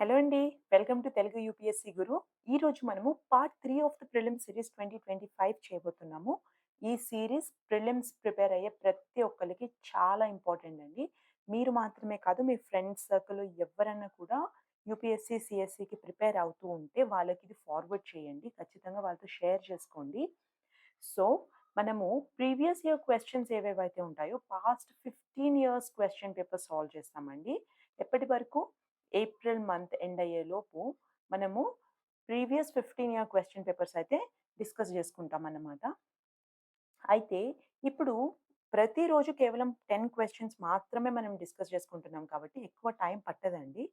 Hello అండి. Welcome to Telugu UPSC Guru. ఈరోజు మనము part three of the prelims series 2025 చేయబోతున్నాము. ఈ సిరీస్ ప్రిలిమ్స్ ప్రిపేర్ అయ్యే ప్రతి ఒక్కరికి చాలా ఇంపార్టెంట్ అండి. మీరు మాత్రమే కాదు మీ ఫ్రెండ్స్ సర్కిల్ ఎవరన్నా కూడా యూపీఎస్సీ, సిఎస్సికి ప్రిపేర్ అవుతూ ఉంటే వాళ్ళకి ఇది ఫార్వర్డ్ చేయండి. ఖచ్చితంగా వాళ్ళతో షేర్ చేసుకోండి. సో, మనము ప్రీవియస్ ఇయర్ క్వశ్చన్స్ ఏవేవైతే ఉంటాయో past 15 years question paper solve చేస్తామండి. ఎప్పటి వరకు? ఏప్రిల్ మంత్ ఎండ్ అయ్యేలోపు మనము ప్రీవియస్ 15 ఇయర్ క్వశ్చన్ పేపర్స్ అయితే డిస్కస్ చేసుకుంటాం అన్నమాట అయితే ఇప్పుడు ప్రతిరోజు కేవలం టెన్ క్వశ్చన్స్ మాత్రమే మనం డిస్కస్ చేసుకుంటున్నాం కాబట్టి ఎక్కువ టైం పట్టదండి.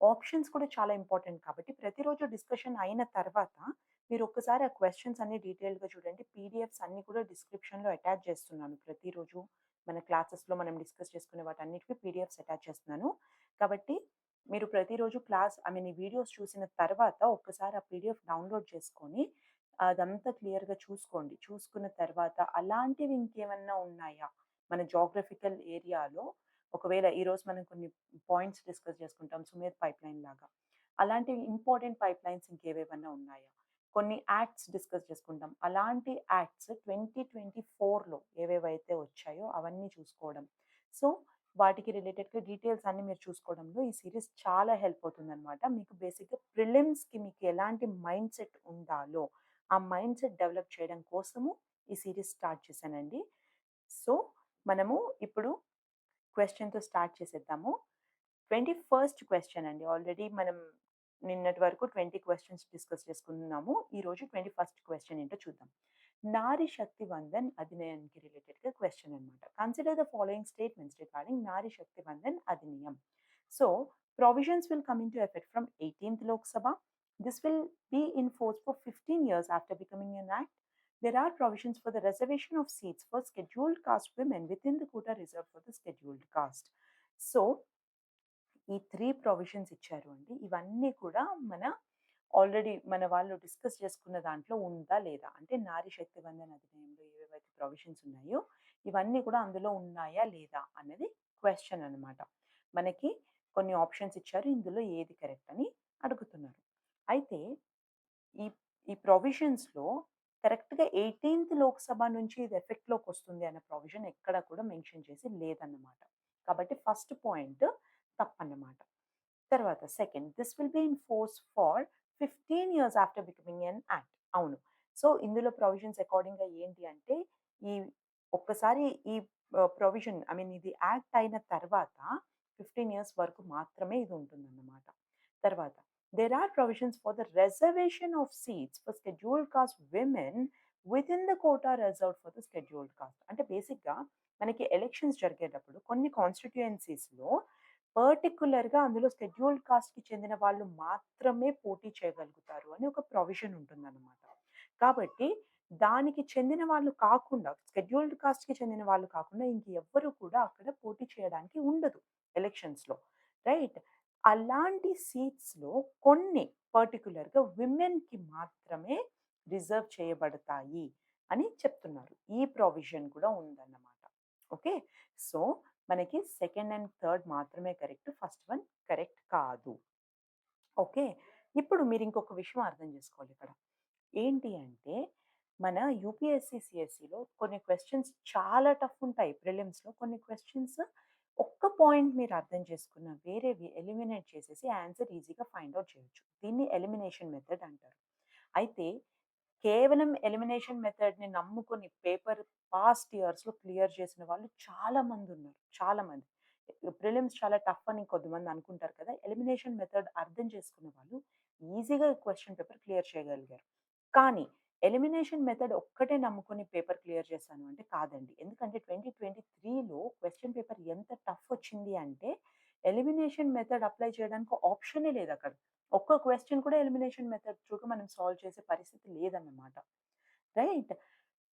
ఆప్షన్స్ కూడా చాలా ఇంపార్టెంట్ కాబట్టి ప్రతిరోజు డిస్కషన్ అయిన తర్వాత మీరు ఒక్కసారి ఆ క్వశ్చన్స్ అన్ని డీటెయిల్‌గా చూడండి. పీడిఎఫ్స్ అన్నీ కూడా డిస్క్రిప్షన్‌లో అటాచ్ చేస్తున్నాను. ప్రతిరోజు మన క్లాసెస్‌లో మనం డిస్కస్ చేసుకునే వాటి అన్నిటికీ పీడిఎఫ్స్ అటాచ్ చేస్తున్నాను. కాబట్టి మీరు ప్రతిరోజు క్లాస్ ఐ మీన్ ఈ వీడియోస్ చూసిన తర్వాత ఒక్కసారి ఆ పీడిఎఫ్ డౌన్‌లోడ్ చేసుకొని అదంతా క్లియర్‌గా చూసుకోండి. చూసుకున్న తర్వాత అలాంటివి ఇంకేమన్నా ఉన్నాయా? మన జోగ్రఫికల్ ఏరియాలో ఒకవేళ ఈరోజు మనం కొన్ని పాయింట్స్ డిస్కస్ చేసుకుంటాం. సుమేధ్ పైప్‌లైన్ లాగా. అలాంటివి ఇంపార్టెంట్ పైప్‌లైన్స్ ఇంకేవేవన్నా ఉన్నాయా? కొన్ని యాక్ట్స్ డిస్కస్ చేసుకుంటాం. అలాంటి యాక్ట్స్ 2024లో ఏవేవైతే వచ్చాయో అవన్నీ చూసుకోవడం. సో, వాటికి రిలేటెడ్‌గా డీటెయిల్స్ అన్నీ మీరు చూసుకోవడంలో ఈ సీరీస్ చాలా హెల్ప్ అవుతుందనమాట. మీకు బేసిక్‌గా ప్రిలిమ్స్‌కి మీకు ఎలాంటి మైండ్ సెట్ ఉండాలో ఆ మైండ్ సెట్ డెవలప్ చేయడం కోసము ఈ సిరీస్ స్టార్ట్ చేశానండి. సో, మనము ఇప్పుడు క్వశ్చన్తో స్టార్ట్ చేసేద్దాము. ట్వంటీ ఫస్ట్ క్వశ్చన్ అండి. ఆల్రెడీ మనం నిన్నటి వరకు ట్వంటీ క్వశ్చన్స్ డిస్కస్ చేసుకున్నాము. ఈరోజు 21st క్వెషన్ ఏంటో చూద్దాం. నారి శక్తి వందన్ అధినయానికి రిలేటెడ్గా క్వశ్చన్ అనమాట consider the following statements regarding Nari Shakti Vandan Adhiniyam so provisions will come into effect from eighteenth Lok Sabha this will be in force for fifteen years after becoming an act there are provisions for the reservation of seats for scheduled caste women within the quota reserved for the scheduled caste. So ఈ three provisions ఇచ్చారు అండి ఇవన్నీ కూడా మన already మన వాళ్ళు discuss చేసుకున్న దాంట్లో ఉందా? లేదా? అంటే నారీ శక్తి వందన్ అధినయంలో ఏవేవైతే ప్రొవిజన్స్ ఉన్నాయో ఇవన్నీ కూడా అందులో ఉన్నాయా? లేదా? అన్నది క్వశ్చన్ అనమాట. మనకి కొన్ని ఆప్షన్స్ ఇచ్చారు. ఇందులో ఏది కరెక్ట్ అని అడుగుతున్నారు. అయితే ఈ ఈ ప్రొవిజన్స్‌లో కరెక్ట్‌గా 18th లోక్‌సభ నుంచి ఇది ఎఫెక్ట్‌లోకి వస్తుంది అన్న ప్రొవిజన్ ఎక్కడ కూడా మెన్షన్ చేసి లేదన్నమాట. కాబట్టి ఫస్ట్ పాయింట్ తప్పన్నమాట. తర్వాత second this will be in force for 15 years after becoming an act. అవును. సో, ఇందులో ప్రొవిజన్స్ అకార్డింగ్‌గా ఏంటి అంటే ఈ ఒక్కసారి ఈ ప్రొవిజన్ ఐ మీన్ ఇది యాక్ట్ అయిన తర్వాత 15 ఇయర్స్ వరకు మాత్రమే ఇది ఉంటుందన్నమాట. తర్వాత there are provisions for the reservation of seats for scheduled caste women within the quota reserved for the scheduled caste. అంటే బేసిక్‌గా మనకి ఎలక్షన్స్ జరిగేటప్పుడు కొన్ని కాన్స్టిట్యుయెన్సీస్లో పర్టికులర్గా అందులో షెడ్యూల్డ్ కాస్ట్‌కి చెందిన వాళ్ళు మాత్రమే పోటీ చేయగలుగుతారు అని ఒక ప్రొవిజన్ ఉంటుందన్నమాట. కాబట్టి దానికి చెందిన వాళ్ళు కాకుండా షెడ్యూల్డ్ కాస్ట్‌కి చెందిన వాళ్ళు కాకుండా ఇంకెవ్వరు కూడా అక్కడ పోటీ చేయడానికి ఉండదు ఎలక్షన్స్‌లో. రైట్? అలాంటి సీట్స్‌లో కొన్ని పర్టికులర్గా విమెన్‌కి మాత్రమే రిజర్వ్ చేయబడతాయి అని చెప్తున్నారు. ఈ ప్రొవిజన్ కూడా ఉందన్నమాట. ఓకే. సో, మనకి సెకండ్ అండ్ థర్డ్ మాత్రమే కరెక్ట్. ఫస్ట్ వన్ కరెక్ట్ కాదు. ఓకే. ఇప్పుడు మీరు ఇంకొక విషయం అర్థం చేసుకోవాలి ఇక్కడ. ఏంటి అంటే మన యూపీఎస్సీ, సీఎస్సీలో కొన్ని క్వశ్చన్స్ చాలా టఫ్ ఉంటాయి. ప్రిలిమ్స్‌లో కొన్ని క్వశ్చన్స్ ఒక్క పాయింట్ మీరు అర్థం చేసుకున్న వేరేవి ఎలిమినేట్ చేసేసి ఆన్సర్ ఈజీగా ఫైండ్ అవుట్ చేయొచ్చు. దీన్ని ఎలిమినేషన్ మెథడ్ అంటారు. అయితే కేవలం ఎలిమినేషన్ మెథడ్‌ని నమ్ముకొని పేపర్ పాస్ట్ ఇయర్స్‌లో క్లియర్ చేసిన వాళ్ళు చాలామంది ఉన్నారు చాలామంది ప్రిలిమ్స్ చాలా టఫ్ అని కొద్దిమంది అనుకుంటారు కదా! ఎలిమినేషన్ మెథడ్ అర్థం చేసుకున్న వాళ్ళు ఈజీగా క్వశ్చన్ పేపర్ క్లియర్ చేయగలిగారు. కానీ ఎలిమినేషన్ మెథడ్ ఒక్కటే నమ్ముకొని పేపర్ క్లియర్ చేశాను అంటే కాదండి. ఎందుకంటే ట్వంటీ ట్వంటీ త్రీలో క్వశ్చన్ పేపర్ ఎంత టఫ్ వచ్చింది అంటే ఎలిమినేషన్ మెథడ్ అప్లై చేయడానికి ఆప్షనే లేదక్కడ. ఒక్క క్వశ్చన్ కూడా ఎలిమినేషన్ మెథడ్ త్రూగా మనం సాల్వ్ చేసే పరిస్థితి లేదన్నమాట. Right?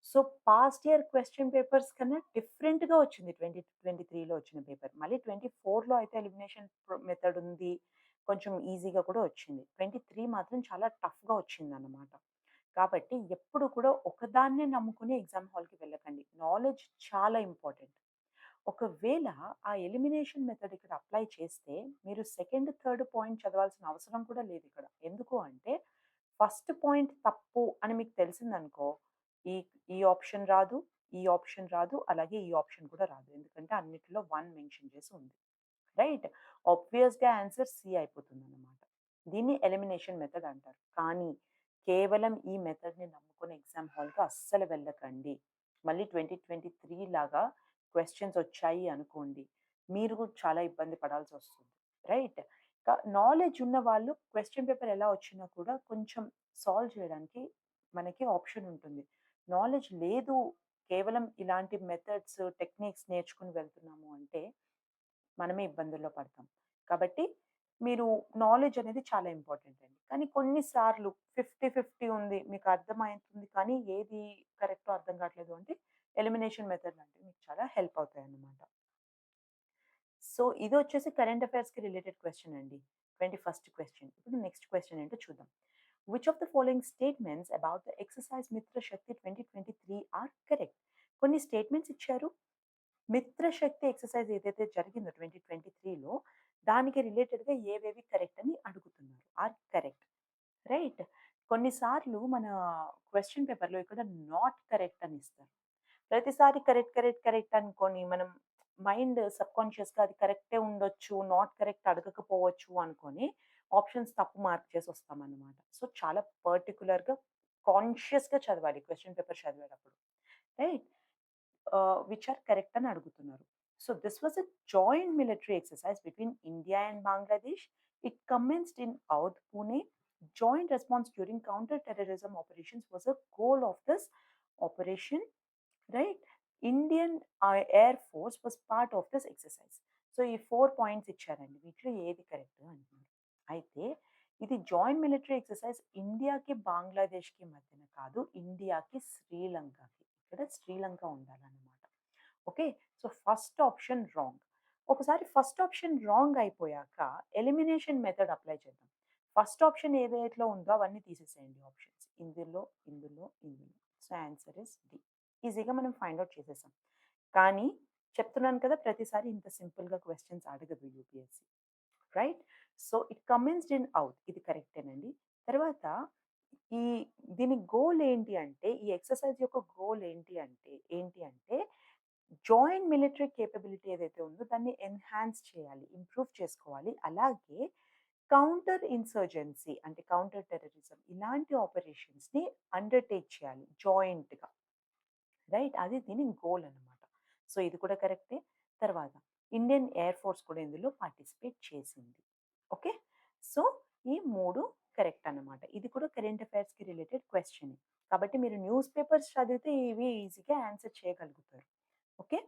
So, past year question papers కన్నా డిఫరెంట్‌గా వచ్చింది 2023లో వచ్చిన పేపర్. మళ్ళీ 24లో అయితే ఎలిమినేషన్ మెథడ్ ఉంది. కొంచెం ఈజీగా కూడా వచ్చింది. 23 మాత్రం చాలా టఫ్‌గా వచ్చింది అన్నమాట కాబట్టి ఎప్పుడు కూడా ఒకదాన్నే నమ్ముకుని ఎగ్జామ్ హాల్‌కి వెళ్ళకండి. నాలెడ్జ్ చాలా ఇంపార్టెంట్. ఒకవేళ ఆ ఎలిమినేషన్ మెథడ్ ఇక్కడ అప్లై చేస్తే మీరు సెకండ్, థర్డ్ పాయింట్ చదవాల్సిన అవసరం కూడా లేదు ఇక్కడ. ఎందుకు అంటే ఫస్ట్ పాయింట్ తప్పు అని మీకు తెలిసిందనుకో, ఈ ఈ ఆప్షన్ రాదు, ఈ ఆప్షన్ రాదు, అలాగే ఈ ఆప్షన్ కూడా రాదు. ఎందుకంటే అన్నిటిలో వన్ మెన్షన్ చేసి ఉంది. రైట్? ఆబ్వియస్‌గా ఆన్సర్ సి అయిపోతుందన్నమాట. దీన్ని ఎలిమినేషన్ మెథడ్ అంటారు. కానీ కేవలం ఈ మెథడ్‌ని నమ్ముకుని ఎగ్జామ్ హాల్‌కి అస్సలు వెళ్ళకండి. మళ్ళీ 2023 లాగా క్వశ్చన్స్ వచ్చాయి అనుకోండి. మీరు చాలా ఇబ్బంది పడాల్సి వస్తుంది రైట్? నాలెడ్జ్ ఉన్న వాళ్ళు క్వశ్చన్ పేపర్ ఎలా వచ్చినా కూడా కొంచెం సాల్వ్ చేయడానికి మనకి ఆప్షన్ ఉంటుంది. నాలెడ్జ్ లేదు, కేవలం ఇలాంటి మెథడ్స్, టెక్నిక్స్ నేర్చుకుని వెళ్తున్నాము అంటే మనమే ఇబ్బందుల్లో పడతాం. కాబట్టి మీరు నాలెడ్జ్ అనేది చాలా ఇంపార్టెంట్ అండి. కానీ కొన్నిసార్లు ఫిఫ్టీ ఫిఫ్టీ ఉంది. మీకు అర్థమైతుంది కానీ ఏది కరెక్టో అర్థం కావట్లేదు అంటే ఎలిమినేషన్ మెథడ్ లాంటివి మీకు చాలా హెల్ప్ అవుతాయన్నమాట. సో ఇది వచ్చేసి కరెంట్ అఫైర్స్‌కి రిలేటెడ్ క్వశ్చన్ అండి. ట్వంటీ ఫస్ట్ క్వశ్చన్ ఇప్పుడు నెక్స్ట్ క్వశ్చన్ ఏంటో చూద్దాం. Which of the following statements about the exercise Mitra Shakti 2023 are correct? కొన్ని స్టేట్మెంట్స్ ఇచ్చారు. మిత్ర శక్తి ఎక్సర్సైజ్ ఏదైతే జరిగిందో 2023లో దానికి రిలేటెడ్‌గా ఏవేవి కరెక్ట్ అని అడుగుతున్నారు. Are correct. రైట్? కొన్నిసార్లు మన క్వశ్చన్ పేపర్‌లో ఇక్కడ నాట్ కరెక్ట్ అని ఇస్తారు. ప్రతిసారి కరెక్ట్, కరెక్ట్, కరెక్ట్ అనుకొని మనం మైండ్ సబ్‌కాన్షియస్‌గా అది కరెక్టే ఉండొచ్చు, నాట్ కరెక్ట్ అడగకపోవచ్చు అనుకొని ఆప్షన్స్ తప్పు మార్క్ చేసి వస్తామన్నమాట. సో చాలా పర్టికులర్గా కాన్షియస్‌గా చదవాలి క్వశ్చన్ పేపర్ చదివేటప్పుడు. రైట్? విచ్ ఆర్ కరెక్ట్ అని అడుగుతున్నారు. So this was a joint military exercise between India and Bangladesh. It commenced in Aundh, Pune. Joint response during counter terrorism operations was a goal of this operation right Indian air force was part of this exercise so ఈ four points ఇచ్చారండి. వీటిలో ఏది correct అంటున్నారు. అయితే ఇది joint military exercise ఇండియాకి, బంగ్లాదేశ్‌కి మధ్యన కాదు. ఇండియాకి, శ్రీలంకకి. ఇక్కడ శ్రీలంక ఉండాలన్నమాట. Okay. So first option wrong. ఒకసారి ఫస్ట్ ఆప్షన్ రాంగ్ అయిపోయాక ఎలిమినేషన్ మెథడ్ అప్లై చేద్దాం. ఫస్ట్ ఆప్షన్ ఏదైతే ఉందో అవన్నీ తీసేసేయండి ఆప్షన్స్. ఇందులో, ఇందులో, ఇందులో. So answer is D. ఈజీగా మనం ఫైండ్ అవుట్ చేసేసాం. కానీ చెప్తున్నాను కదా ప్రతిసారి ఇంత సింపుల్‌గా క్వశ్చన్స్ అడగదు UPSC right? So it commenced in out ఇది కరెక్టేనండి. తర్వాత ఈ దీని గోల్ ఏంటి అంటే ఈ ఎక్సర్సైజ్ యొక్క గోల్ ఏంటి అంటే ఏంటి అంటే జాయింట్ మిలిటరీ కేపబిలిటీ ఏదైతే ఉందో దాన్ని ఎన్హాన్స్ చేయాలి. ఇంప్రూవ్ చేసుకోవాలి. అలాగే కౌంటర్ ఇన్సర్జెన్సీ అంటే కౌంటర్ టెర్రరిజం ఇలాంటి ఆపరేషన్స్‌ని అండర్‌టేక్ చేయాలి జాయింట్‌గా. రైట్? అది దీని గోల్ అనమాట సో ఇది కూడా కరెక్టే. తర్వాత ఇండియన్ ఎయిర్ ఫోర్స్ కూడా ఇందులో పార్టిసిపేట్ చేసింది. ఓకే. సో ఈ మూడు కరెక్ట్ అన్నమాట. ఇది కూడా కరెంట్ అఫైర్స్‌కి రిలేటెడ్ క్వశ్చన్ కాబట్టి మీరు న్యూస్ పేపర్స్ చదివితే ఇవి ఈజీగా ఆన్సర్ చేయగలుగుతారు. ఓకే.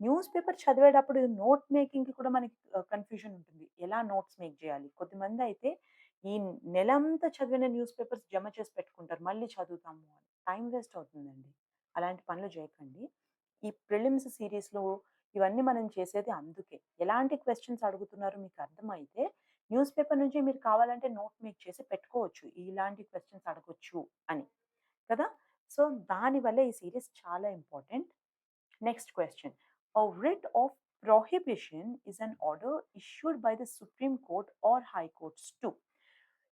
న్యూస్ పేపర్ చదివేటప్పుడు నోట్ మేకింగ్‌కి కూడా మనకి కన్‌ఫ్యూజన్ ఉంటుంది. ఎలా నోట్స్ మేక్ చేయాలి? కొంతమందయితే ఈ నెలంతా చదివిన న్యూస్ పేపర్స్ జమ చేసి పెట్టుకుంటారు. మళ్ళీ చదువుతాము అని. టైం వేస్ట్ అవుతుందండి. అలాంటి పనులు చేయకండి. ఈ ప్రిలిమ్స్ సిరీస్లో ఇవన్నీ మనం చేసేది అందుకే. ఎలాంటి క్వశ్చన్స్ అడుగుతున్నారో మీకు అర్థమైతే న్యూస్ పేపర్ నుంచి మీరు కావాలంటే నోట్ మేక్ చేసి పెట్టుకోవచ్చు. ఇలాంటి క్వశ్చన్స్ అడగొచ్చు అని. కదా! సో దానివల్ల ఈ సిరీస్ చాలా important. Next question A writ of prohibition is an order issued by the Supreme Court or High Courts too.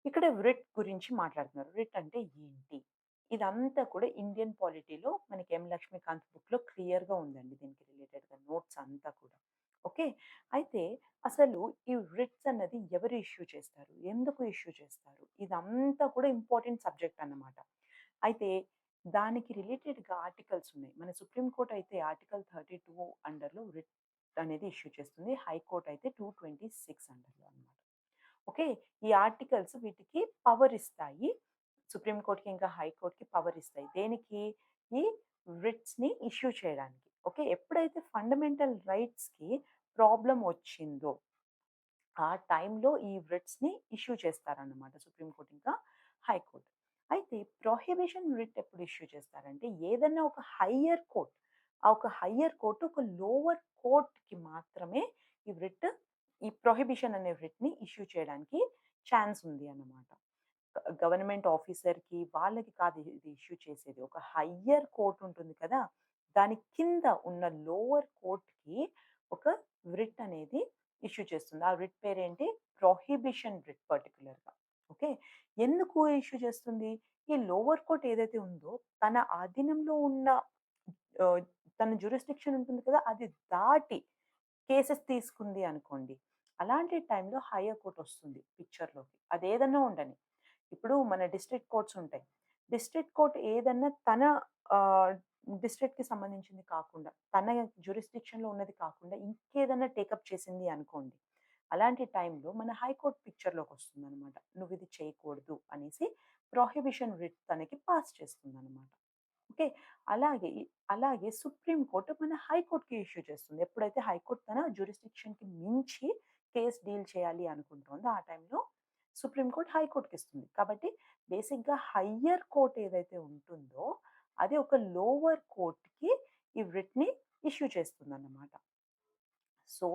ఇక్కడ రిట్ గురించి మాట్లాడుతున్నారు. రిట్ అంటే ఏంటి? ఇదంతా కూడా ఇండియన్ పాలిటీలో మనకి ఎం. లక్ష్మీకాంత్ బుక్‌లో క్లియర్‌గా ఉందండి దీనికి రిలేటెడ్‌గా నోట్స్ అంతా కూడా. ఓకే. అయితే అసలు ఈ రిట్స్ అన్నది ఎవరు ఇష్యూ చేస్తారు? ఎందుకు ఇష్యూ చేస్తారు? ఇదంతా కూడా ఇంపార్టెంట్ సబ్జెక్ట్ అన్నమాట. అయితే దానికి రిలేటెడ్‌గా ఆర్టికల్స్ ఉన్నాయి. మన సుప్రీం కోర్ట్ అయితే ఆర్టికల్ 32 అండర్‌లో రిట్ అనేది ఇష్యూ చేస్తుంది. హైకోర్ట్ అయితే 226 అండర్‌లో అన్నమాట. ఓకే. ఈ ఆర్టికల్స్ వీటికి పవర్ ఇస్తాయి. సుప్రీం కోర్ట్‌కి ఇంకా హైకోర్ట్‌కి పవర్ ఇస్తాయి. దేనికి? ఈ రిట్స్‌ని ఇష్యూ చేయడానికి. ఓకే. ఎప్పుడైతే ఫండమెంటల్ రైట్స్‌కి ప్రాబ్లం వచ్చిందో ఆ టైంలో ఈ రిట్స్‌ని ఇష్యూ చేస్తారన్నమాట సుప్రీం కోర్ట్ ఇంకా హైకోర్ట్. అయితే ప్రొహిబిషన్ రిట్ ఎప్పుడు ఇష్యూ చేస్తారంటే ఏదైనా ఒక హయ్యర్ కోర్ట్ ఆ ఒక హయ్యర్ కోర్ట్ ఒక లోవర్ కోర్ట్‌కి మాత్రమే ఈ రిట్ ఈ ప్రొహిబిషన్ అనే రిట్‌ని ఇష్యూ చేయడానికి ఛాన్స్ ఉంది అన్నమాట. గవర్నమెంట్ ఆఫీసర్‌కి వాళ్ళకి కాదు ఇది ఇష్యూ చేసేది. ఒక హయ్యర్ కోర్ట్ ఉంటుంది కదా! దాని కింద ఉన్న లోవర్ కోర్ట్‌కి ఒక రిట్ అనేది ఇష్యూ చేస్తుంది. ఆ రిట్ పేరేంటి? ప్రొహిబిషన్ రిట్ పర్టిక్యులర్‌గా. ఓకే. ఎందుకు ఇష్యూ చేస్తుంది? ఈ లోవర్ కోర్ట్ ఏదైతే ఉందో తన ఆధీనంలో ఉన్న తన జ్యూరిస్డిక్షన్ ఉంటుంది కదా! అది దాటి కేసెస్ తీసుకుంది అనుకోండి. అలాంటి టైంలో హైయర్ కోర్ట్ వస్తుంది పిక్చర్‌లోకి. అదేదన్నా ఉండని. ఇప్పుడు మన డిస్ట్రిక్ట్ కోర్ట్స్ ఉంటాయి. డిస్ట్రిక్ట్ కోర్ట్ ఏదన్నా తన డిస్ట్రిక్ట్‌కి సంబంధించింది కాకుండా, తన జ్యూరిస్డిక్షన్‌లో ఉన్నది కాకుండా ఇంకేదన్నా టేకప్ చేసింది అనుకోండి. అలాంటి టైంలో మన హైకోర్ట్ పిక్చర్‌లోకి వస్తుందన్నమాట నువ్వు ఇది చేయకూడదు అనేసి ప్రొహిబిషన్ రిట్ తనకి పాస్ చేస్తుంది అనమాట ఓకే. అలాగే అలాగే సుప్రీం కోర్టు మన హైకోర్ట్‌కి ఇష్యూ చేస్తుంది. ఎప్పుడైతే హైకోర్ట్ తన జ్యూరిస్డిక్షన్‌కి మించి కేస్ డీల్ చేయాలి అనుకుంటోందో ఆ టైంలో సుప్రీం కోర్ట్ హైకోర్ట్‌కి ఇస్తుంది. కాబట్టి బేసిక్‌గా హయ్యర్ కోర్ట్ ఏదైతే ఉంటుందో అది ఒక లోవర్ కోర్ట్‌కి ఈ రిట్‌ని ఇష్యూ చేస్తుందన్నమాట. సో,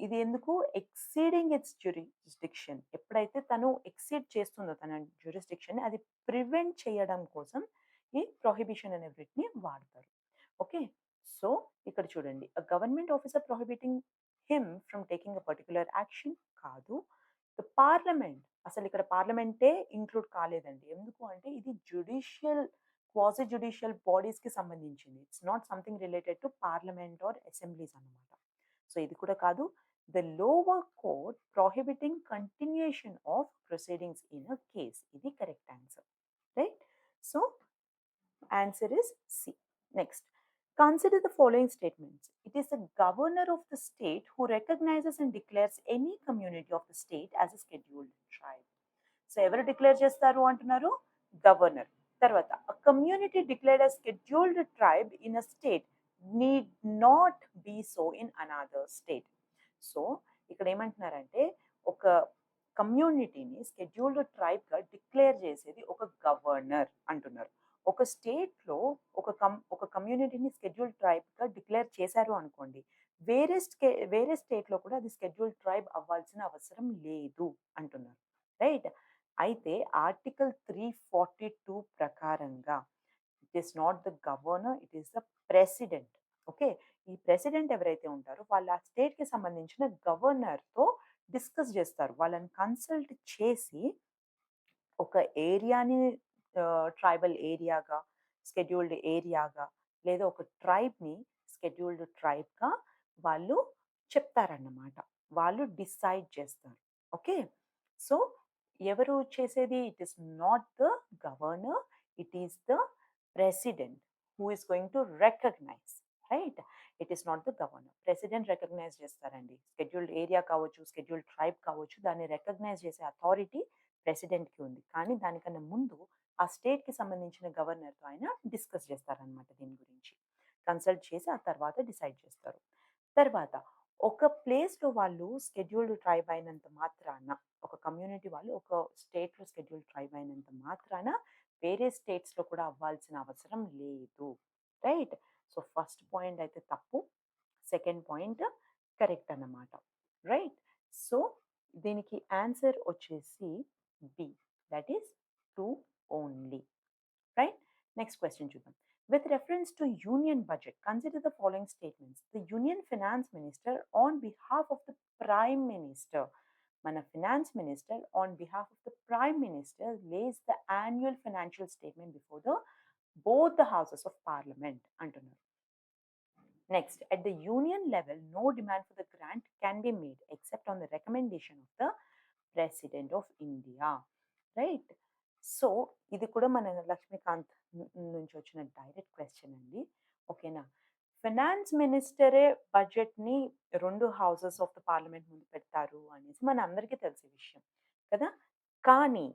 ఇది ఎందుకు ఎక్సీడింగ్ ఇట్స్ జ్యూరిస్డిక్షన్ ఎప్పుడైతే తను ఎక్సీడ్ చేస్తుందో తన జ్యూరిస్డిక్షన్‌ని అది ప్రివెంట్ చేయడం కోసం ఈ ప్రొహిబిషన్ అనే రిట్‌ని వాడతారు. ఓకే. సో, ఇక్కడ చూడండి. Government officer prohibiting him from taking a particular action కాదు. ద పార్లమెంట్ ఇక్కడ పార్లమెంటే ఇంక్లూడ్ కాలేదండి. ఎందుకు అంటే ఇది జ్యుడిషియల్ క్వాసీ జ్యుడిషియల్ బాడీస్‌కి సంబంధించింది. It's not something related to parliament or assemblies అన్నమాట. సో, ఇది కూడా కాదు. The lower court prohibiting continuation of proceedings in a case. ఇది correct answer. Right. So, answer is C. Next. Consider the following statements. It is the governor of the state who recognizes and declares any community of the state as a scheduled tribe. So ఎవరు declare చేస్తారు అంటున్నారు? Governor. తర్వాత a community declared as scheduled tribe in a state need not be so in another state. So ఇక్కడ ఏమంటున్నారంటే ఒక కమ్యూనిటీని scheduled ట్రైబ్‌గా declare చేసేది ఒక governor అంటున్నారు. ఒక స్టేట్‌లో ఒక కం ఒక కమ్యూనిటీని స్కెడ్యూల్ ట్రైబ్‌గా డిక్లేర్ చేశారు అనుకోండి. వేరే స్టే వేరే స్టేట్‌లో కూడా అది స్కెడ్యూల్ ట్రైబ్ అవ్వాల్సిన అవసరం లేదు అంటున్నారు. రైట్. అయితే ఆర్టికల్ 342 ప్రకారంగా it is not the governor, it is the president. Okay. ఈ ప్రెసిడెంట్ ఎవరైతే ఉంటారో వాళ్ళు ఆ స్టేట్‌కి సంబంధించిన గవర్నర్‌తో డిస్కస్ చేస్తారు. వాళ్ళని కన్సల్ట్ చేసి ఒక ఏరియాని ట్రైబల్ ఏరియాగా, స్కెడ్యూల్డ్ ఏరియాగా లేదా ఒక ట్రైబ్‌ని స్కెడ్యూల్డ్ ట్రైబ్‌గా వాళ్ళు చెప్తారన్నమాట. వాళ్ళు డిసైడ్ చేస్తారు. ఓకే. సో, ఎవరు చేసేది? It is not the governor, it is the president who is going to recognise. Right. It is not the governor. President recognise చేస్తారండి. స్కెడ్యూల్డ్ ఏరియా కావచ్చు, స్కెడ్యూల్డ్ ట్రైబ్ కావచ్చు. దాన్ని రికగ్నైజ్ చేసే అథారిటీ ప్రెసిడెంట్‌కి ఉంది. కానీ దానికన్నా ముందు ఆ స్టేట్‌కి సంబంధించిన గవర్నర్‌తో ఆయన డిస్కస్ చేస్తారనమాట దీని గురించి. కన్సల్ట్ చేసి ఆ తర్వాత డిసైడ్ చేస్తారు. తర్వాత ఒక ప్లేస్‌లో వాళ్ళు స్కెడ్యూల్డ్ ట్రైబ్ అయినంత మాత్రాన ఒక కమ్యూనిటీ వాళ్ళు ఒక స్టేట్‌లో స్కెడ్యూల్డ్ ట్రైబ్ అయినంత మాత్రాన వేరే స్టేట్స్‌లో కూడా అవ్వాల్సిన అవసరం లేదు. రైట్. సో, ఫస్ట్ పాయింట్ అయితే తప్పు. సెకండ్ పాయింట్ కరెక్ట్ అన్నమాట. రైట్. సో, దీనికి ఆన్సర్ వచ్చేసి B. That is two only. Right. Next question చూద్దాం. With reference to union budget, consider the following statements. The union finance minister on behalf of the prime minister మన finance minister on behalf of the prime minister lays the annual financial statement before the both the houses of Parliament అంటున్నారు. Next at the union level no demand for the grant can be made except on the recommendation of the president of India. Right. So, ఇది కూడా మన లక్ష్మీకాంత్ నుంచి వచ్చిన direct question అండి. ఓకేనా. Finance మినిస్టరే బడ్జెట్‌ని రెండు హౌసెస్ ఆఫ్ ద పార్లమెంట్ ముందు పెడతారు అనేసి మన అందరికీ తెలిసే విషయం. కదా! కానీ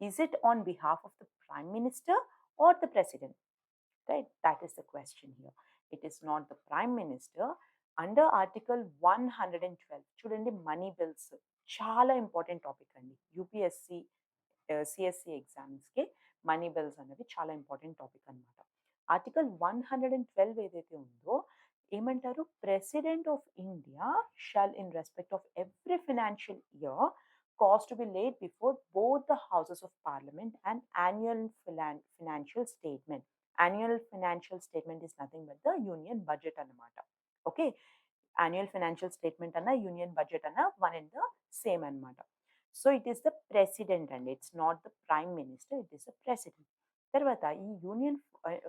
is it on behalf of the prime minister or the president? Right. That is the question here. It is not the prime minister. Under article 112 చూడండి మనీ బిల్స్ చాలా ఇంపార్టెంట్ టాపిక్ అండి. యూపీఎస్‌సి సిఎస్సి ఎగ్జామ్స్‌కి money bills అనేవి చాలా important టాపిక్ అనమాట article 112 ఏదైతే ఉందో ఏమంటారు? President of India shall in respect of every financial year cause to be laid before both the houses of parliament and annual ఫిలాన్ financial statement. Annual financial statement is nothing but the union budget అన్నమాట. Okay? Annual financial statement అన్న union budget అన్న one and the same అన్నమాట. So it is the president అండి. It's not the prime minister it is the president తర్వాత ఈ union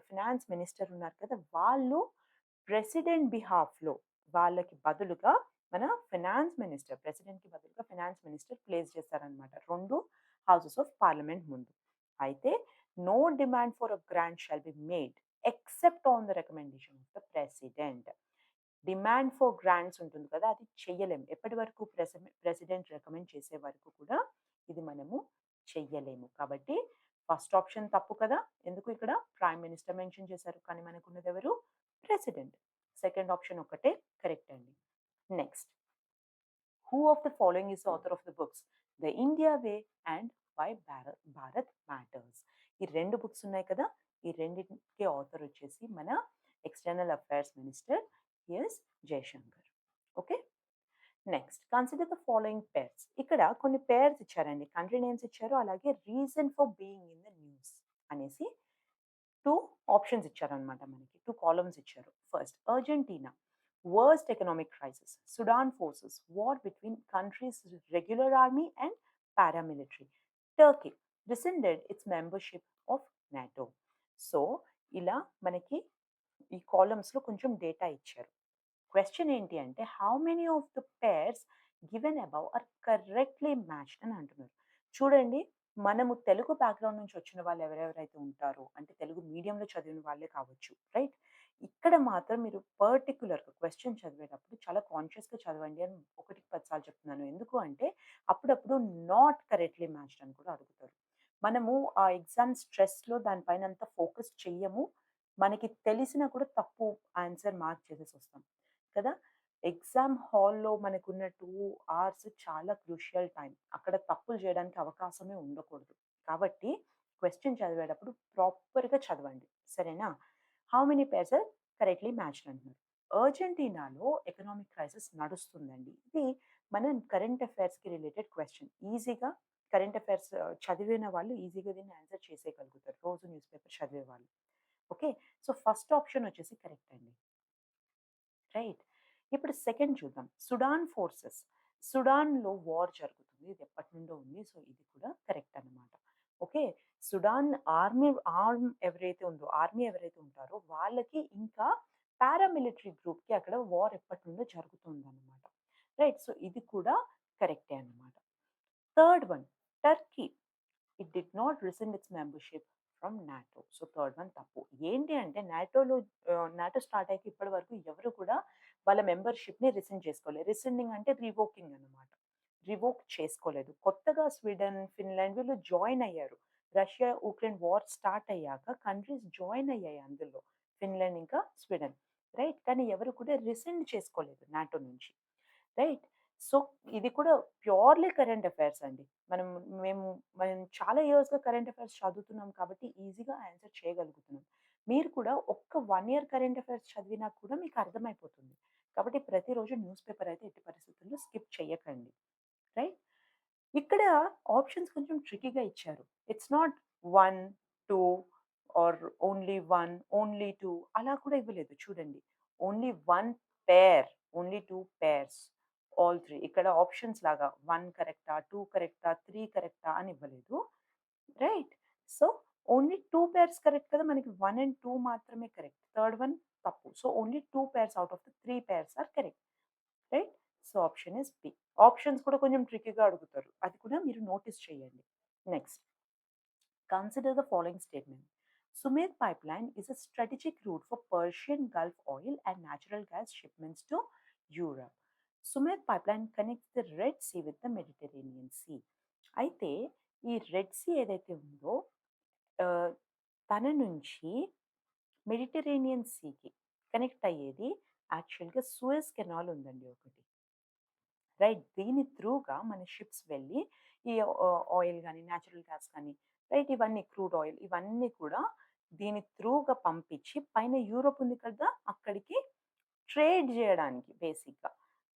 finance minister ఉన్నారు కదా వాళ్ళు ప్రెసిడెంట్ బిహాఫ్లో వాళ్ళకి బదులుగా మన ఫినాన్స్ మినిస్టర్ ప్రెసిడెంట్కి బదులుగా ఫినాన్స్ మినిస్టర్ ప్లేస్ చేస్తారనమాట రెండు హౌసెస్ ఆఫ్ పార్లమెంట్ ముందు. అయితే no demand for a grant shall be made except on the recommendation of the president demand for grants ఉంటుంది కదా! అది చెయ్యలేము. ఎప్పటి వరకు ప్రెసిడెంట్ రికమెండ్ చేసే వరకు కూడా ఇది మనము చెయ్యలేము. కాబట్టి ఫస్ట్ ఆప్షన్ తప్పు కదా! ఎందుకు ఇక్కడ? ప్రైమ్ మినిస్టర్ మెన్షన్ చేశారు కానీ మనకున్నది ఎవరు? ప్రెసిడెంట్. సెకండ్ ఆప్షన్ ఒకటే కరెక్ట్ అండి. Next. Who of the following is author of the books? The India way and why Bharat Bharat matters. ఈ రెండు బుక్స్ ఉన్నాయి కదా! ఈ రెండింటికి ఆథర్ వచ్చేసి మన external affairs minister S Jaishankar okay next consider the following pairs ఇక్కడ కొన్ని పేర్స్ ఇచ్చారండి. కంట్రీ నేమ్స్ ఇచ్చారు. అలాగే reason for being in the news అనేసి టూ ఆప్షన్స్ ఇచ్చారనమాట మనకి. టూ కాలమ్స్ ఇచ్చారు. First Argentina worst economic crisis Sudan forces war between countries regular army and paramilitary Turkey rescinded its membership of NATO so ఇలా మనకి ఈ కాలమ్స్లో కొంచెం data ఇచ్చారు. Question ఏంటి అంటే how many of the pairs given above are correctly matched అని అంటున్నారు. చూడండి మనము తెలుగు బ్యాక్గ్రౌండ్ నుంచి వచ్చిన వాళ్ళు ఎవరెవరైతే ఉంటారో అంటే తెలుగు మీడియంలో చదివిన వాళ్ళే కావచ్చు రైట్? ఇక్కడ మాత్రం మీరు పర్టికులర్గా క్వశ్చన్ చదివేటప్పుడు చాలా కాన్షియస్గా చదవండి అని ఒకటికి పదిసార్లు చెప్తున్నాను. ఎందుకు అంటే అప్పుడప్పుడు నాట్ కరెక్ట్లీ మ్యాచ్డ్ అని కూడా అడుగుతారు. మనము ఆ ఎగ్జామ్ స్ట్రెస్లో దానిపైన అంత ఫోకస్ చెయ్యము. మనకి తెలిసినా కూడా తప్పు ఆన్సర్ మార్క్ చేసేసి వస్తాం. కదా! ఎగ్జామ్ హాల్లో మనకున్న టూ అవర్స్ చాలా క్రూషియల్ టైం అక్కడ తప్పులు చేయడానికి అవకాశమే ఉండకూడదు. కాబట్టి క్వశ్చన్ చదివేటప్పుడు ప్రాపర్గా చదవండి. సరేనా? How many pairs are correctly matched అంటున్నారు. అర్జెంటీనాలో ఎకనామిక్ క్రైసిస్ నడుస్తుందండి. ఇది మన కరెంట్ అఫైర్స్కి రిలేటెడ్ క్వశ్చన్ ఈజీగా కరెంట్ అఫైర్స్ చదివిన వాళ్ళు ఈజీగా దీన్ని ఆన్సర్ చేసేయగలుగుతారు. రోజు న్యూస్ పేపర్ చదివే వాళ్ళు. ఓకే? సో ఫస్ట్ ఆప్షన్ వచ్చేసి కరెక్ట్ అండి. రైట్. ఇప్పుడు సెకండ్ చూద్దాం. Sudan forces. సుడాన్లో వార్ జరుగుతుంది. ఇది ఎప్పటి నుండో ఉంది. సో ఇది కూడా కరెక్ట్ అన్నమాట. ఓకే? సుడాన్ ఆర్మీ ఆర్మ్ ఎవరైతే ఉందో ఆర్మీ ఎవరైతే ఉంటారో వాళ్ళకి ఇంకా పారామిలిటరీ గ్రూప్కి అక్కడ వార్ ఎప్పటి నుండో జరుగుతుంది అనమాట రైట్. సో ఇది కూడా కరెక్టే అన్నమాట. Third one. Turkey. It did not rescind its membership. From NATO. So third one తప్పు. ఏంటి అంటే నాటోలో నాటో స్టార్ట్ అయ్యాక ఇప్పటి వరకు ఎవరు కూడా వాళ్ళ మెంబర్షిప్ని రిసెండ్ చేసుకోలేదు. రిసెండింగ్ అంటే రివోకింగ్ అనమాట రివోక్ చేసుకోలేదు. కొత్తగా స్వీడన్ ఫిన్లాండ్ వీళ్ళు జాయిన్ అయ్యారు. రష్యా ఉక్రెయిన్ వార్ స్టార్ట్ అయ్యాక కంట్రీస్ జాయిన్ అయ్యాయి అందులో. ఫిన్లాండ్ ఇంకా స్వీడన్. రైట్? కానీ ఎవరు కూడా రిసెండ్ చేసుకోలేదు నాటో నుంచి. రైట్? సో ఇది కూడా ప్యూర్లీ కరెంట్ అఫైర్స్ అండి. మనం మేము మనం చాలా ఇయర్స్గా కరెంట్ అఫైర్స్ చదువుతున్నాం కాబట్టి ఈజీగా ఆన్సర్ చేయగలుగుతున్నాం. మీరు కూడా ఒక్క వన్ ఇయర్ కరెంట్ అఫైర్స్ చదివినా కూడా మీకు అర్థమైపోతుంది. కాబట్టి ప్రతిరోజు న్యూస్ పేపర్ అయితే ఎట్టి పరిస్థితుల్లో స్కిప్ చేయకండి రైట్? ఇక్కడ ఆప్షన్స్ కొంచెం ట్రికీగా ఇచ్చారు. It's not one two or only one only two అలా కూడా ఇవ్వలేదు. చూడండి. Only one pair only two pairs. All three. ఇక్కడ ఆప్షన్స్ లాగా వన్ కరెక్టా టూ కరెక్టా త్రీ కరెక్టా అని ఇవ్వలేదు. Right. So only two pairs correct కదా? మనకి వన్ అండ్ టూ మాత్రమే కరెక్ట్. థర్డ్ వన్ తప్పు. So only two pairs out of the three pairs are correct. Right. So option is B. Options కూడా కొంచెం ట్రికీగా అడుగుతారు. అది కూడా మీరు నోటీస్ చేయండి. Next. Consider the following statement. Sumet pipeline is a strategic route for Persian Gulf oil and natural gas shipments to Europe. Sumed pipeline connect the Red Sea with the Mediterranean Sea. అయితే ఈ Red Sea ఏదైతే ఉందో తన నుంచి Mediterranean సీకి connect అయ్యేది యాక్చువల్గా Suez canal ఉందండి ఒకటి. రైట్? దీని త్రూగా మన షిప్స్ వెళ్ళి ఈ ఆయిల్ కానీ న్యాచురల్ గ్యాస్ కానీ రైట్? ఇవన్నీ క్రూడ్ ఆయిల్ ఇవన్నీ కూడా దీని త్రూగా పంపించి పైన యూరోప్ ఉంది కదా అక్కడికి ట్రేడ్ చేయడానికి బేసిక్గా.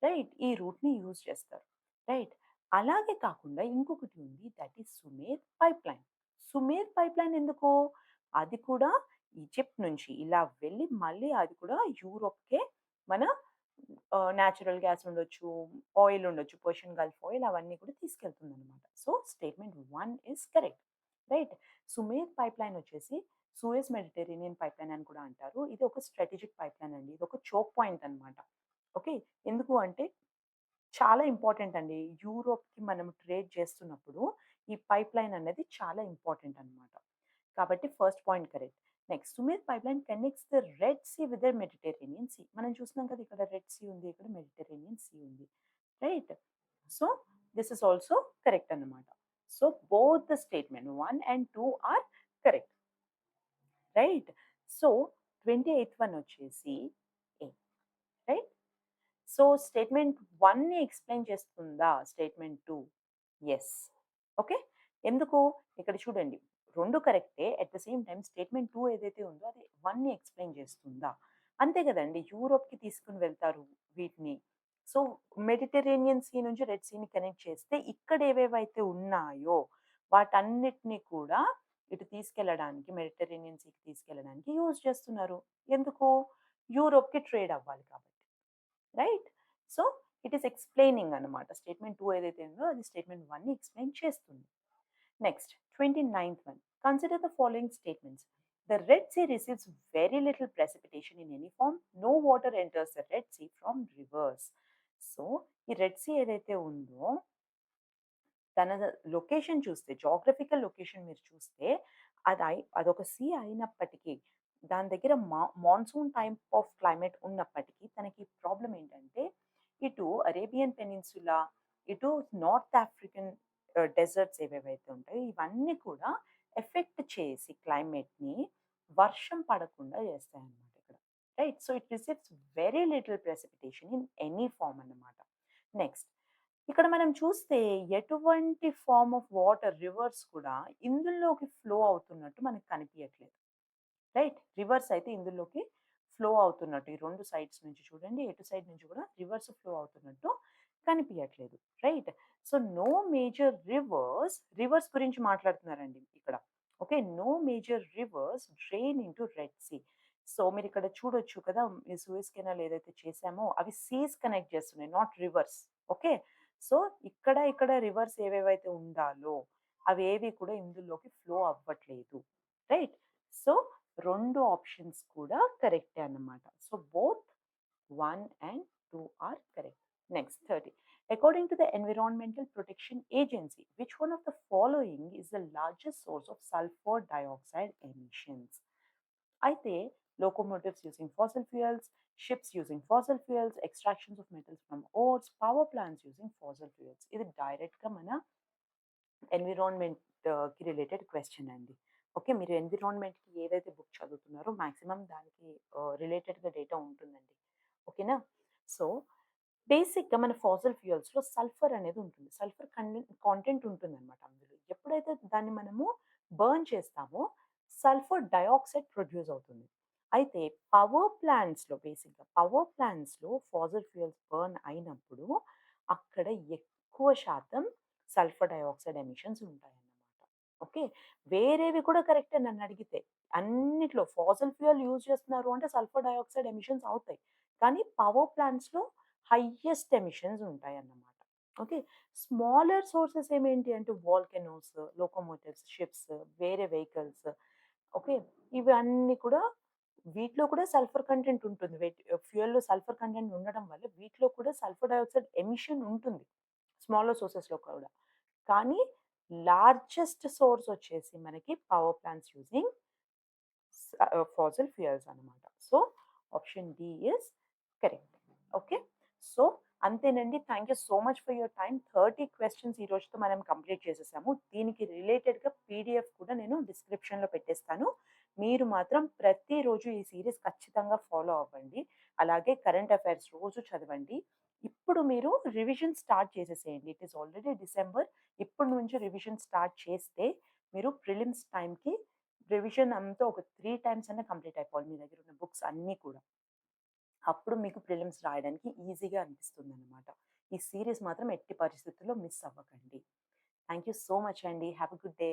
రైట్ ఈ రూట్ని యూజ్ చేస్తారు రైట్ అలాగే కాకుండా ఇంకొకటి ఉంది that is Sumed pipeline Sumed pipeline ఎందుకు అది కూడా ఈజిప్ట్ నుంచి ఇలా వెళ్ళి మళ్ళీ అది కూడా యూరోప్‌కే మన న్యాచురల్ గ్యాస్ ఉండొచ్చు, ఆయిల్ ఉండొచ్చు, పర్షియన్ గల్ఫ్ ఆయిల్ అవన్నీ కూడా తీసుకెళ్తుందనమాట. So, statement one is correct. Right. Sumed pipeline వచ్చేసి సుయేజ్ మెడిటేరియన్ పైప్ లైన్ అని కూడా అంటారు. ఇది ఒక స్ట్రాటజిక్ పైప్‌లైన్ అండి. ఇది ఒక చోక్ పాయింట్ అనమాట. ఓకే. ఎందుకు అంటే చాలా ఇంపార్టెంట్ అండి. యూరోప్‌కి మనం ట్రేడ్ చేస్తున్నప్పుడు ఈ పైప్‌లైన్ అనేది చాలా ఇంపార్టెంట్ అనమాట. కాబట్టి first point correct. Next Sumed pipeline connects the Red Sea with the Mediterranean Sea. మనం చూస్తున్నాం కదా! ఇక్కడ రెడ్ సీ ఉంది. ఇక్కడ మెడిటరేనియన్ సీ ఉంది. Right. So, this is also correct అన్నమాట. So, both the statement one and two are correct. Right. So, 28th one వచ్చేసి so, statement వన్ని ఎక్స్‌ప్లెయిన్ చేస్తుందా స్టేట్మెంట్ టూ ఎస్ ఓకే. ఎందుకు? ఇక్కడ చూడండి రెండు కరెక్టే. At the same time statement two ఏదైతే ఉందో అది వన్ని ఎక్స్‌ప్లెయిన్ చేస్తుందా? అంతే కదండి యూరోప్‌కి తీసుకుని వెళ్తారు వీటిని. సో, మెడిటరేనియన్ సీ నుంచి రెడ్ సీని కనెక్ట్ చేస్తే ఇక్కడ ఏవేవైతే ఉన్నాయో వాటన్నిటిని కూడా ఇటు తీసుకెళ్ళడానికి మెడిటరేనియన్ సీకి తీసుకెళ్ళడానికి యూజ్ చేస్తున్నారు. ఎందుకు? యూరోప్‌కి ట్రేడ్ అవ్వాలి కాబట్టి. Right. So, it is explaining అన్నమాట. స్టేట్మెంట్ టూ ఏదైతే ఉందో అది స్టేట్మెంట్ 1ని ఎక్స్‌ప్లెయిన్ చేస్తుంది. Next 29th one. Consider the following statements. The Red Sea receives very little precipitation in any form. No water enters the Red Sea from rivers. So, ఈ Red Sea ఏదైతే ఉందో తన location చూస్తే geographical location మీరు చూస్తే అది అదొక see అయినప్పటికీ దాని దగ్గర మా మాన్సూన్ టైప్ ఆఫ్ క్లైమేట్ ఉన్నప్పటికీ తనకి ప్రాబ్లం ఏంటంటే ఇటు అరేబియన్ పెనిన్సులా, ఇటు నార్త్ ఆఫ్రికన్ డెజర్ట్స్ ఏవేవైతే ఉంటాయో ఇవన్నీ కూడా ఎఫెక్ట్ చేసి క్లైమేట్‌ని వర్షం పడకుండా చేస్తాయన్నమాట ఇక్కడ. Right. So, it receives very little precipitation in any form అన్నమాట. నెక్స్ట్ ఇక్కడ మనం చూస్తే ఎటువంటి ఫామ్ ఆఫ్ వాటర్ రివర్స్ కూడా ఇందులోకి ఫ్లో అవుతున్నట్టు మనకు కనిపియట్లేదు. రైట్. రివర్స్ అయితే ఇందులోకి ఫ్లో అవుతున్నట్టు ఈ రెండు సైడ్స్ నుంచి చూడండి. ఎటు సైడ్ నుంచి కూడా రివర్స్ ఫ్లో అవుతున్నట్టు కనిపించట్లేదు right. So, no major rivers rivers గురించి మాట్లాడుతున్నారండి ఇక్కడ. Okay. No major rivers drain into Red Sea. So, మీరు ఇక్కడ చూడొచ్చు కదా! మీ సూయస్ కెనాల్ ఏదైతే చేసామో అవి సీస్ కనెక్ట్ చేస్తున్నాయి. Not rivers. ఓకే. సో, ఇక్కడ ఇక్కడ రివర్స్ ఏవేవైతే ఉండాలో అవి ఏవి కూడా ఇందులోకి ఫ్లో అవ్వట్లేదు. రైట్. సో, రెండు ఆప్షన్స్ కూడా కరెక్టే అన్నమాట. So, both one and two are correct. Next 30. According to the environmental protection agency which one of the following is the largest source of sulphur dioxide emissions. అయితే locomotives using fossil fuels, ships using fossil fuels, extractions of metals from ores, power plants using fossil fuels. ఇది డైరెక్ట్‌గా మన ఎన్విరాన్మెంట్‌కి related question అండి. Okay. మీరు ఎన్విరాన్మెంట్‌కి ఏదైతే book చదువుతున్నారో maximum దానికి రిలేటెడ్‌గా డేటా ఉంటుందండి. ఓకేనా? సో, బేసిక్‌గా మన ఫాసిల్ ఫ్యూయల్స్‌లో సల్ఫర్ అనేది ఉంటుంది. సల్ఫర్ కంటెంట్ కాంటెంట్ ఉంటుందన్నమాట అందులో. ఎప్పుడైతే దాన్ని మనము బర్న్ చేస్తామో సల్ఫర్ డయాక్సైడ్ ప్రొడ్యూస్ అవుతుంది. అయితే పవర్ ప్లాంట్స్‌లో బేసిక్‌గా పవర్ ప్లాంట్స్‌లో ఫాసిల్ ఫ్యూయల్స్ బర్న్ అయినప్పుడు అక్కడ ఎక్కువ శాతం సల్ఫర్ డయాక్సైడ్ ఎమిషన్స్ ఉంటాయన్నమాట. ఓకే. వేరేవి కూడా కరెక్టే నన్నడిగితే. అన్నిట్లో ఫాసిల్ ఫ్యూయల్ యూజ్ చేస్తున్నారు అంటే సల్ఫర్ డయాక్సైడ్ ఎమిషన్స్ అవుతాయి. కానీ పవర్ ప్లాంట్స్‌లో హైయెస్ట్ ఎమిషన్స్ ఉంటాయి అన్నమాట ఓకే. స్మాలర్ సోర్సెస్ ఏమేంటి అంటే వాల్కెనోస్ లోకోమోటివ్స్, షిప్స్, వేరే వెహికల్స్ ఓకే. ఇవన్నీ కూడా వీటిలో కూడా సల్ఫర్ కంటెంట్ ఉంటుంది. ఫ్యూయల్‌లో సల్ఫర్ కంటెంట్ ఉండడం వల్ల వీటిలో కూడా సల్ఫర్ డయాక్సైడ్ ఎమిషన్ ఉంటుంది. స్మాలర్ సోర్సెస్‌లో కూడా. కానీ లార్జెస్ట్ సోర్స్ వచ్చేసి మనకి power plants using fossil fuels అనమాట so, option D is correct. Okay. So, అంతేనండి. Thank you so much for your time. Thirty questions ఈ రోజుతో మనం కంప్లీట్ చేసేసాము. దీనికి రిలేటెడ్‌గా పీడీఎఫ్ కూడా నేను డిస్క్రిప్షన్‌లో పెట్టేస్తాను. మీరు మాత్రం ప్రతిరోజు ఈ సిరీస్ ఖచ్చితంగా ఫాలో అవ్వండి. అలాగే కరెంట్ అఫైర్స్ రోజు చదవండి. ఇప్పుడు మీరు రివిజన్ స్టార్ట్ చేసేసేయండి. It is already December. ఇప్పటి నుంచి రివిజన్ స్టార్ట్ చేస్తే మీరు ప్రిలిమ్స్ టైంకి రివిజన్ అంతా ఒక త్రీ టైమ్స్ అన్నా కంప్లీట్ అయిపోవాలి. మీ దగ్గర ఉన్న బుక్స్ అన్నీ కూడా. అప్పుడు మీకు ప్రిలిమ్స్ రాయడానికి ఈజీగా అనిపిస్తుంది అనమాట ఈ సిరీస్ మాత్రం ఎట్టి పరిస్థితుల్లో మిస్ అవ్వకండి. థ్యాంక్ యూ సో మచ్ అండి. Have good day.